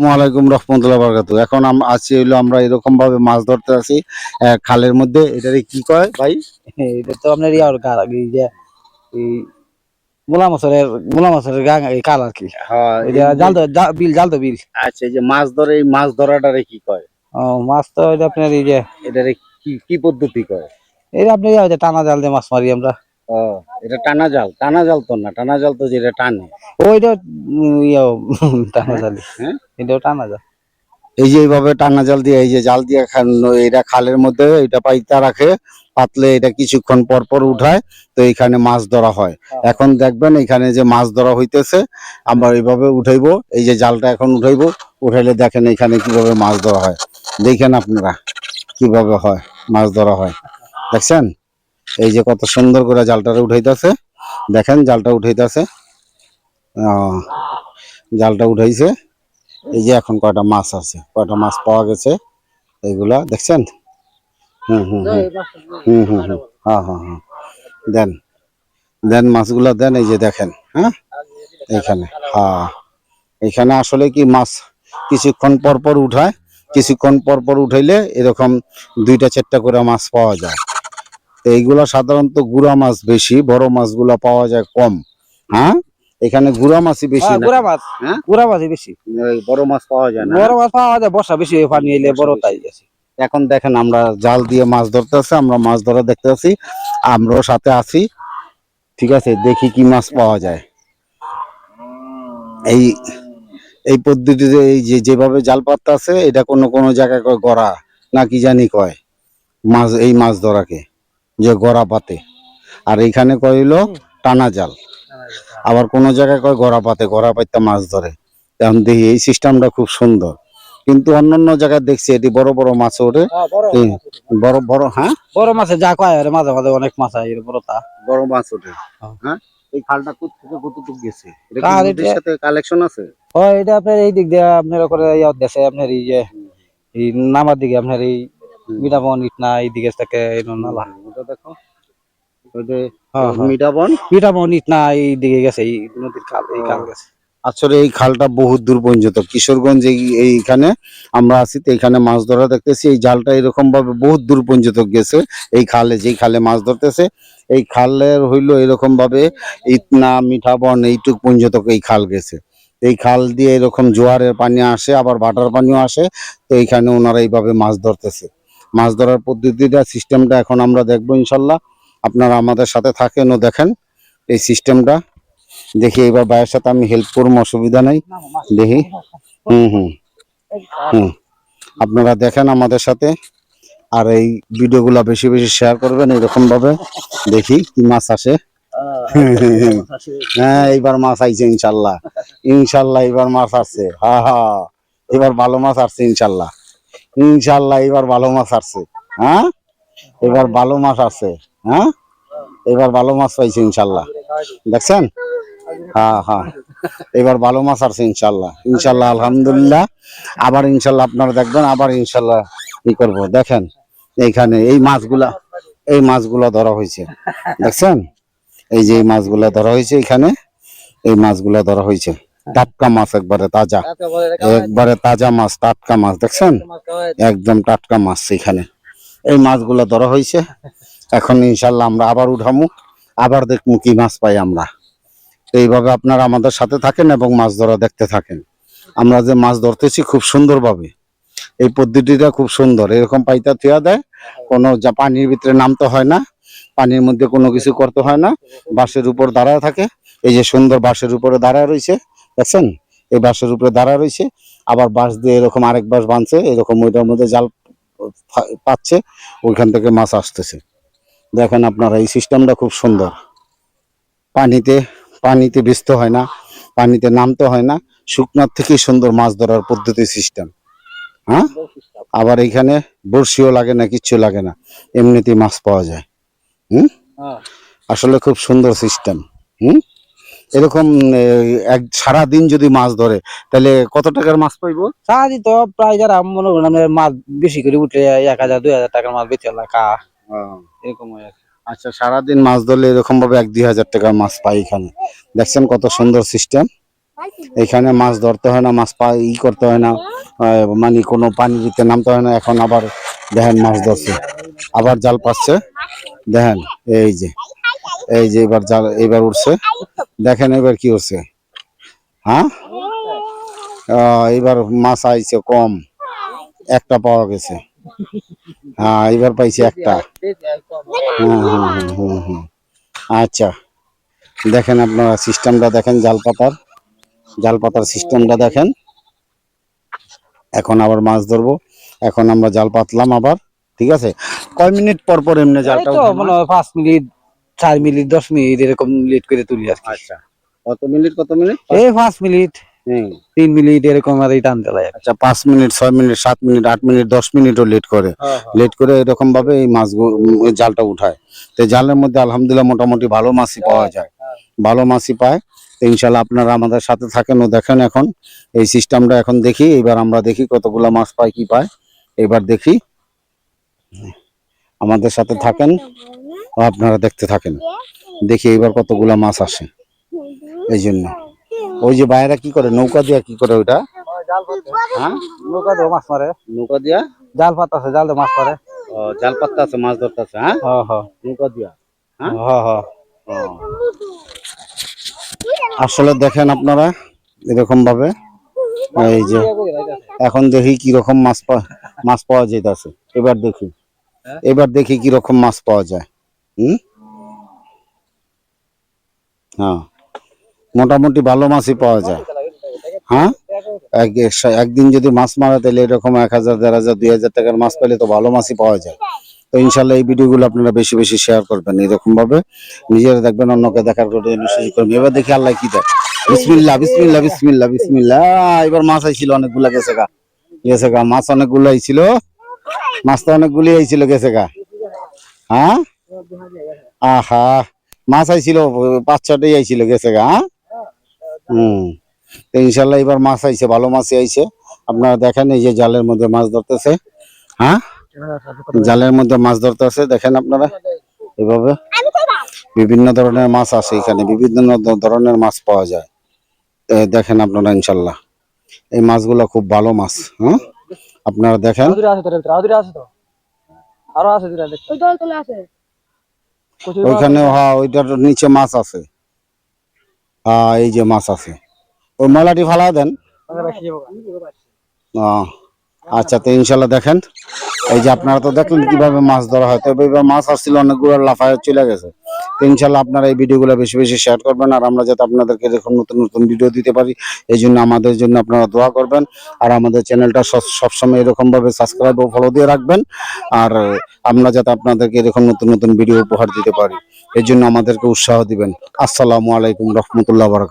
ওয়ালাইকুম রহমতুল্লাহ বরকাতু এখন আছি হইল আমরা এরকম ভাবে মাছ ধরতে আছি। খালের মধ্যে। এটারে কি কয় ভাই? এটা তো আপনার ইয়ার এই যে এই মূলা মাছের মূলা মাছের কাল আর কি। জাল বিল জাল বিল। আচ্ছা এই যে মাছ ধরে এই মাছ ধরাটারে কি কয়? ও মাছ তো এটা আপনার এই যে এটারে কি কি পদ্ধতি কয়? এটা আপনি টানা জাল দিয়ে মাছ মারি আমরা। ও এটা টানা জাল টানা জাল তো না টানা জাল তো যেটা টানে। ওইটা টানা জাল। হ্যাঁ? এটাও টানা জাল। এই যে এইভাবে টানা জাল দিয়ে এই যে জাল দিয়ে এটা খালের মধ্যে এটা পাইতা রাখে পাতলে এটা কিছুক্ষণ পর পর উঠায় তো এখানে মাছ ধরা হয়। এখন দেখবেন এখানে যে মাছ ধরা হইতেছে আমরা এইভাবে উঠাইবো এই যে জালটা এখন উঠাইবো উঠাইলে দেখেন এখানে কীভাবে মাছ ধরা হয়। দেখেন আপনারা কীভাবে হয় মাছ ধরা হয়। দেখছেন? এই যে কত সুন্দর করে জালটারে উঠাইতেছে। দেখেন, জালটা উঠাইতেছে। জালটা উঠাইছে। এই যে এখন কয়টা মাছ আছে, কয়টা মাছ পাওয়া গেছে, এইগুলা, দেখছেন? হুম হুম হুম হুম হুম হ্যাঁ হ্যাঁ হ্যাঁ। দেন দেন মাছগুলা, দেন এই যে দেখেন হ্যাঁ? এইখানে হ্যাঁ। এখানে আসলে কি মাছ কিছুক্ষণ পর পর উঠায়, কিছুক্ষণ পর পর উঠাইলে এরকম দুইটা, চারটা করে মাছ পাওয়া যায়। এইগুলা সাধারণত গুড়া মাছ বেশি বড় মাছগুলা পাওয়া যায় কম। হ্যাঁ? এখানে গুড়া মাছই বেশি না? গুড়া মাছ হ্যাঁ? গুড়া মাছই বেশি। বড় মাছ পাওয়া যায় না। বড় মাছ পাওয়া যায় বর্ষা বেশি পানি এলে বড় তাই আছে। এখন দেখেন আমরা জাল দিয়ে মাছ ধরতে আছে আমরা মাছ ধরা দেখতে আছি আমরাও সাথে আছি ঠিক আছে দেখি কি মাছ পাওয়া যায়। এই এই পদ্ধতিতে এই যে যেভাবে জাল পাততে আছে এটা কোনো কোনো জায়গায় কয় গড়া না কি জানি কয় মাছ এই মাছ ধরাকে। যে গড়া পাতে আর এইখানে কইলো টানা জাল। আবার কোন জায়গায় কয় গড়া পাতে গড়া পাইতে মাছ ধরে। এখন দেখি এই সিস্টেমটা খুব সুন্দর। কিন্তু অন্যান্য জায়গায় দেখছি এটি বড় বড় মাছ ওঠে। বড় বড় হ্যাঁ? বড় মাছে যা কয় আরে মাঝে মাঝে অনেক মাছ হয় এর বড় তা। বড় মাছ ওঠে। হ্যাঁ। হ্যাঁ? এই খালটা কোথ থেকে কতটুকু গেছে। এটা সাথে কালেকশন আছে? ও এটা আপনার এই দিক দিয়ে আপনার করে ইয়া দেশে আপনার এই যে এই নামার দিকে আপনার এই মিঠাবন ইটনা এই দিকে থেকে নালা ওটা দেখো। হ্যাঁ, হ্যাঁ। মিঠাবন মিঠাবন ইটনা এই গেছে এই নদীর খাল এই খাল গেছে। আসলে এই খালটা বহুত দূর পর্যন্ত। কিশোরগঞ্জ এই- এইখানে আমরা আছি তো এখানে মাছ ধরা দেখতেছি। এই জালটা এরকম ভাবে বহুত দূর পর্যন্ত গেছে। এই খালে যেই খালে মাছ ধরতেছে এই খালের হইল এরকম ভাবে ইতনা মিঠাবন এইটুক পর্যন্ত এই খাল গেছে। এই খাল দিয়ে এরকম জোয়ারের পানি আসে আবার ভাটার পানিও আসে। তো এইখানে ওনারা এইভাবে মাছ ধরতেছে। মাছ ধরার পদ্ধতিটা সিস্টেমটা এখন আমরা দেখব ইনশাল্লাহ। আপনারা আমাদের সাথে থাকেন ও দেখেন এই সিস্টেমটা দেখি এবার ভাইয়ের সাথে আমি হেল্প করব, অসুবিধা নেই। দেখি। হুম হুম। হুম। আপনারা দেখেন আমাদের সাথে। আর এই ভিডিওগুলা বেশি বেশি শেয়ার করবেন এরকম ভাবে দেখি কি মাছ আসে। হ্যাঁ এইবার মাছ আইছে ইনশাল্লাহ। ইনশাল্লাহ এবার মাছ আসছে। হা হা। এবার ভালো মাছ আসছে ইনশাল্লাহ। ইনশাল্লাহ এবার ভালো মাছ আসছে হ্যাঁ? এবার ভালো মাছ আসছে হ্যাঁ? এবার ভালো মাছ পাইছে ইনশাল্লাহ। দেখছেন? হ্যাঁ হ্যাঁ। এবার ভালো মাছ আসছে ইনশাল্লাহ। ইনশাল্লাহ, আলহামদুলিল্লাহ। আবার ইনশাল্লাহ আপনারা দেখবেন, আবার ইনশাল্লাহ ই করব। দেখেন, এইখানে এই মাছগুলা এই মাছগুলা ধরা হয়েছে। দেখছেন? এই যে এই মাছগুলা ধরা হয়েছে এখানে, এই মাছগুলা ধরা হয়েছে। টাটকা মাছ একবারে তাজা। একবারে তাজা মাছ টাটকা মাছ দেখছেন? একদম টাটকা মাছ এখানে। এই মাছগুলা ধরা হয়েছে। এখন ইনশাল্লাহ আমরা আবার উঠামু। আবার দেখব কি মাছ পাই আমরা। এইভাবে আপনারা আমাদের সাথে থাকেন এবং মাছ ধরা দেখতে থাকেন। আমরা যে মাছ ধরতেছি খুব সুন্দরভাবে। এই পদ্ধতিটা খুব সুন্দর। এরকম পাইতা থুয়া দেয়। কোনো যা পানির ভিতরে নামতে হয় না। পানির মধ্যে কোনো কিছু করতে হয় না। বাঁশের উপর দাঁড়ায় থাকে। এই যে সুন্দর বাঁশের উপরে দাঁড়ায় রয়েছে। দেখছেন? এই বাঁশের উপরে দাঁড়া রয়েছে। আবার বাঁশ দিয়ে এরকম আরেক বাঁশ বাঁধছে এরকম ওইটার মধ্যে জাল পাচ্ছে ওইখান থেকে মাছ আসতেছে। দেখেন আপনারা এই সিস্টেমটা খুব সুন্দর। পানিতে পানিতে ভিজতে হয় না পানিতে নামতে হয় না শুকনার থেকে সুন্দর মাছ ধরার পদ্ধতি সিস্টেম। হ্যাঁ? আবার এইখানে বড়শিও লাগে না কিচ্ছু লাগে না এমনিতেই মাছ পাওয়া যায়। হুম? আসলে খুব সুন্দর সিস্টেম। হুম? এরকম এক সারা দিন যদি মাছ ধরে তাহলে কত টাকার মাছ পাইবো সারাদি তো প্রায় যারা মনে করেন মাছ বেশি করে উঠলে এক হাজার দুই হাজার টাকার মাছ বেচে কা। এরকম হয়। আচ্ছা সারাদিন মাছ ধরলে এরকম ভাবে এক দুই হাজার টাকার মাছ পাই এখানে। দেখছেন কত সুন্দর সিস্টেম? এখানে মাছ ধরতে হয় না মাছ পা ই করতে হয় না মানে কোনো পানি দিতে নামতে হয় না এখন আবার দেখেন মাছ ধরছে। আবার জাল পাচ্ছে। দেখেন এই যে এই যে এবার জাল এবার উঠছে। দেখেন এবার কি হচ্ছে। হ্যাঁ? এবার মাছ আইছে কম। একটা পাওয়া গেছে। হ্যাঁ এবার পাইছি একটা। হুম হুম হুম হুম হুম আচ্ছা। দেখেন আপনারা সিস্টেমটা দেখেন জাল পাতার। জাল পাতার সিস্টেমটা দেখেন। এখন আবার মাছ ধরবো। এখন আমরা জাল পাতলাম আবার। ঠিক আছে? কয় মিনিট পর পর এমনি জালটা পাঁচ মিনিট চার মিনিট দশ মিনিট এরকম লেট করে তুলি আর আচ্ছা। কত মিনিট কত মিনিট? এই পাঁচ মিনিট তিন মিনিট এরকম আর এই টানতে লাগে আচ্ছা পাঁচ মিনিট ছয় মিনিট সাত মিনিট আট মিনিট দশ মিনিটও লেট করে। লেট করে এরকম ভাবে এই মাছ জালটা উঠায়। তো জালের মধ্যে আলহামদুলিল্লাহ মোটামুটি ভালো মাছই পাওয়া যায়। ভালো মাছই পায়। তো ইনশাল্লাহ আপনারা আমাদের সাথে থাকেন ও দেখেন এখন। এই সিস্টেমটা এখন দেখি এবার আমরা দেখি কতগুলা মাছ পাই কি পায়। এবার দেখি। আমাদের সাথে থাকেন। আপনারা দেখতে থাকেন। দেখি এবার কতগুলা মাছ আসে। এই জন্য ওই যে বাইরা কি করে নৌকা দিয়া কি করে ওইটা? হ্যাঁ? নৌকা দিয়ে মাছ মারে। নৌকা দিয়া? জাল পাতা আছে জাল দিয়ে মাছ মারে। ও, জাল আছে মাছ ধরতেছে হ্যাঁ? হ হ নৌকা দিয়া হ্যাঁ? আসলে দেখেন আপনারা এরকম ভাবে এই যে এখন দেখি কি রকম মাছ মাছ পাওয়া যাইতেছে এবার দেখি। এবার দেখি কি রকম মাছ পাওয়া যায়। হুম? হ্যাঁ। মোটামুটি ভালো মাছই পাওয়া যায়। হ্যাঁ? এক এক- একদিন যদি মাছ মারা তাহলে এরকম এক হাজার দেড় হাজার দুই হাজার টাকার মাছ পেলে তো ভালো মাছই পাওয়া যায়। তো ইনশাল্লাহ এই ভিডিওগুলো আপনারা বেশি বেশি শেয়ার করবেন এরকম ভাবে নিজেরা দেখবেন অন্যকে দেখার করে সুযোগ করবেন। এবার দেখি আল্লাহ কি দেয়। বিসমিল্লাহ বিসমিল্লাহ বিসমিল্লাহ বিসমিল্লাহ। আহ, এবার মাছ আইছিল অনেকগুলা গেছে গা। গেছে গা মাছ অনেকগুলো আইছিল। মাছ তো অনেকগুলি আইছিল গেছে গা। হ্যাঁ? আহা মাছ আইছিল পাঁচ ছটাই আইছিল গেছে গা হ্যাঁ? হম ইনশাল্লাহ এবার মাছ আইছে ভালো মাছই আইছে। আপনারা দেখেন এই যে জালের মধ্যে মাছ ধরতেছে হ্যাঁ? জালের মধ্যে মাছ ধরতেছে দেখেন আপনারা এভাবে। বিভিন্ন ধরনের মাছ আছে এখানে বিভিন্ন ধরনের মাছ পাওয়া যায়। দেখেন আপনারা ইনশাল্লাহ এই মাছগুলো খুব ভালো মাছ হ্যাঁ? আপনারা দেখেন। আরও আছে আরও আছে। ওইখানে হ্যাঁ ওইটার নিচে মাছ আছে। হ্যাঁ এই যে মাছ আছে। ওই ময়লাটি ফালা দেন। আহ, আচ্ছা তো ইনশাল্লাহ দেখেন। এই যে আপনারা তো দেখলেন কীভাবে মাছ ধরা হয়। এবার মাছ আসছিল অনেকগুলো লাফায় চলে গেছে। তো ইনশাল্লাহ আপনারা এই ভিডিওগুলো বেশি বেশি শেয়ার করবেন আর আমরা যাতে আপনাদেরকে এরকম নতুন নতুন ভিডিও দিতে পারি, এই জন্য আমাদের জন্য আপনারা দোয়া করবেন। আর আমাদের চ্যানেলটা সবসময় এরকমভাবে সাবস্ক্রাইব ও ফলো দিয়ে রাখবেন। আর আমরা যাতে আপনাদেরকে এরকম নতুন নতুন ভিডিও উপহার দিতে পারি, এই জন্য আমাদেরকে উৎসাহ দিবেন। আসসালামু আলাইকুম রহমতুল্লাহ বারাক